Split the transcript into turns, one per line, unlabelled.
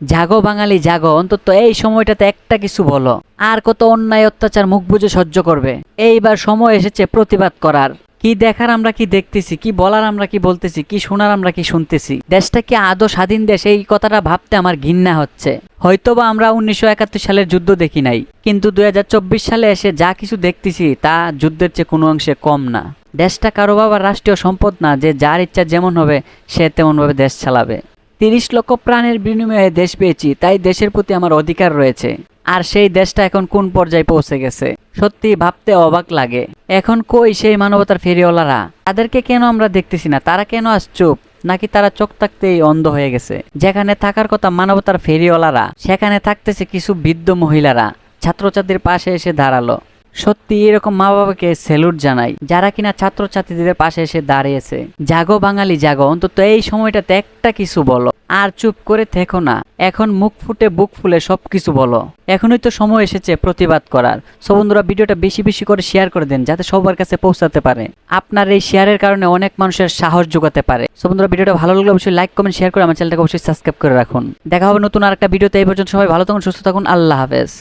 জাগো বাঙালি, জাগো। অন্তত এই সময়টাতে একটা কিছু বলো। আর কত অন্যায়, অত্যাচার, মুখ বুজে সহ্য করবে। এইবার সময় এসেছে প্রতিবাদ করার। কি দেখার আমরা কি দেখতেছি, কি বলার আমরা কি বলতেছি, কি শোনার আমরা কি শুনতেছি? দেশটা কি আদৌ স্বাধীন দেশ? এই কথাটা ভাবতে আমার ঘৃণা হচ্ছে। হয়তোবা আমরা উনিশশো একাত্তর সালের যুদ্ধ দেখি নাই। কিন্তু দুই হাজার চব্বিশ সালে এসে যা কিছু দেখতেছি, তা যুদ্ধের চেয়ে কোনো অংশে কম না। দেশটা কারও বাবার রাষ্ট্রীয় সম্পদ না, যে যার ইচ্ছা যেমন হবে, সে তেমনভাবে দেশ চালাবে। তিরিশ লক্ষ প্রাণের বিনিময়ে দেশ পেয়েছি, তাই দেশের প্রতি আমার অধিকার রয়েছে। আর সেই দেশটা এখন কোন পর্যায়ে পৌঁছে গেছে, সত্যি ভাবতে অবাক লাগে। এখন কই সেই মানবতার ফেরিওয়ালারা? তাদেরকে কেন আমরা দেখতেছি না? তারা কেন আজ চুপ? নাকি তারা চোখ থাকতেই অন্ধ হয়ে গেছে? যেখানে থাকার কথা মানবতার ফেরিওয়ালারা, সেখানে থাকতেছে কিছু বৃদ্ধ মহিলারা। ছাত্রছাত্রীর পাশে এসে দাঁড়াল। সত্যি এরকম মা বাবাকে স্যালুট জানাই। যারা কিনা ছাত্রছাত্রীদের পাশে এসে দাঁড়িয়েছে। জাগো বাঙালি, জাগো, অন্তত এই সময়টাতে একটা কিছু বলো। আর চুপ করে থেকো না। এখন মুখ ফুটে বুক ফুলে সব কিছু বলো। এখনই তো সময় এসেছে প্রতিবাদ করার। সো বন্ধুরা, ভিডিওটা বেশি বেশি করে শেয়ার করে দেন যাতে সবার কাছে পৌঁছাতে পারে। আপনার এই শেয়ারের কারণে অনেক মানুষের সাহস যোগাতে পারে। সো বন্ধুরা, ভিডিওটা ভালো লাগলে অবশ্যই লাইক কমেন্ট শেয়ার করে আমার চ্যানেলটাকে অবশ্যই সাবস্ক্রাইব করে রাখুন। দেখা হবে নতুন আরেকটা ভিডিওতে। এই পর্যন্ত সবাই ভালো থাকুন, সুস্থ থাকুন। আল্লাহ হাফেজ।